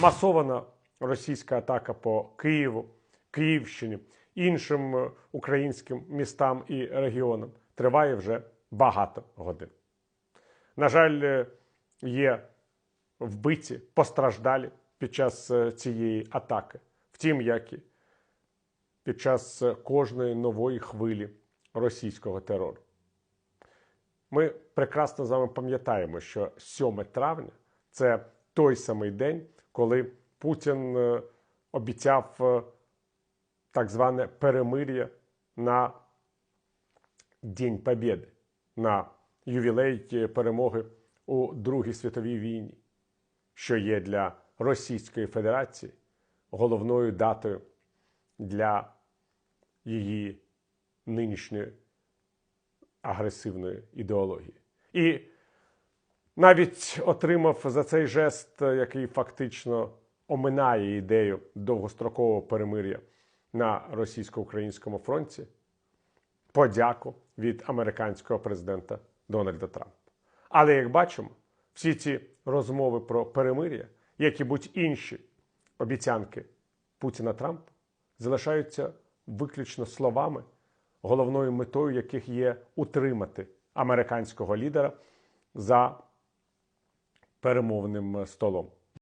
масована російська атака по Києву, Київщині, іншим е, українським містам і регіонам триває вже багато годин. На жаль, е, є вбиті, постраждалі під час е, цієї атаки. Втім, як і під час кожної нової хвилі російського терору. Ми прекрасно з вами пам'ятаємо, що 7 травня це той самий день, коли Путін е, обіцяв е, так зване перемир'я на День Побєди, на ювілей е, перемоги у Другій світовій війні, що є для Російської Федерації головною датою для її нинішньої агресивної ідеології. І навіть отримав за цей жест, який фактично оминає ідею довгострокового перемир'я на російсько-українському фронті, подяку від американського президента Дональда Трампа. Але як бачимо, всі ці розмови про перемир'я, як і будь-інші обіцянки Путіна Трампа, залишаються виключно словами, головною метою яких є утримати американського лідера за перемовним столом.